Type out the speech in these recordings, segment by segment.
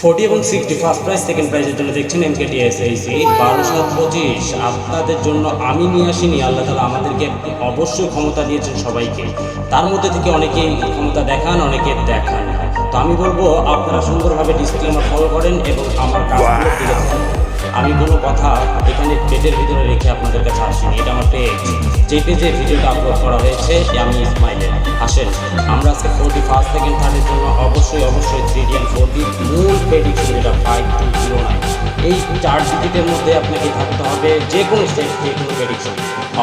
Forty এবং sixty first price second প্রাইজের জন্য দেখছেন এম কে টিএসএইসি বারো সাত পঁচিশ আপনাদের জন্য আমি নিয়ে আসিনি। আল্লাহ তালা আমাদেরকে অবশ্যই ক্ষমতা দিয়েছেন সবাইকে। তার মধ্যে থেকে অনেকেই ক্ষমতা দেখান অনেকে দেখান না। তো আমি বলব আপনারা সুন্দরভাবে ডিসক্লেমার ফলো করেন এবং আমার কাজগুলো দিকে আমি কোনো কথা এখানে পেজের ভিতরে রেখে আপনাদের কাছে আসিনি এটা আমার পেজ। যে পেজে ভিডিওটা আপলোড করা হয়েছে আমি ইসমাইলে যেটা ফাইভ টু জিরো নাইন এই চার ডিজিটের মধ্যে আপনাকে থাকতে হবে যে কোনো স্টেট যে কোনো প্রেডিকশন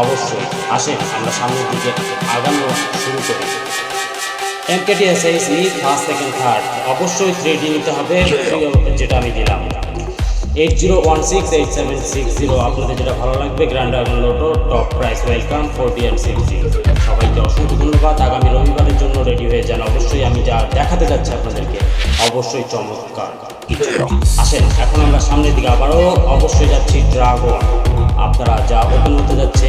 অবশ্যই আসেন, আমরা সামনের দিকে আগানো শুরু করি। এমকেটিএসএসি ফার্স্ট সেকেন্ড থার্ড অবশ্যই থ্রি ডি নিতে হবে যেটা আমি দিলাম। Eight zero one six eight seven six zero আপনাদের যেটা ভালো লাগবে grand dragon lotto top prize welcome four forty six zero সবাইকে অসংখ্য ধন্যবাদ, আগামী রবিবারের জন্য রেডি হয়ে যান। অবশ্যই আমি যা দেখাতে যাচ্ছি আপনাদেরকে অবশ্যই চমৎকার। কিছু আসেন, এখন আমরা সামনের দিকে আবারও অবশ্যই যাচ্ছি ড্রাগন। আপনারা যা হতে যাচ্ছে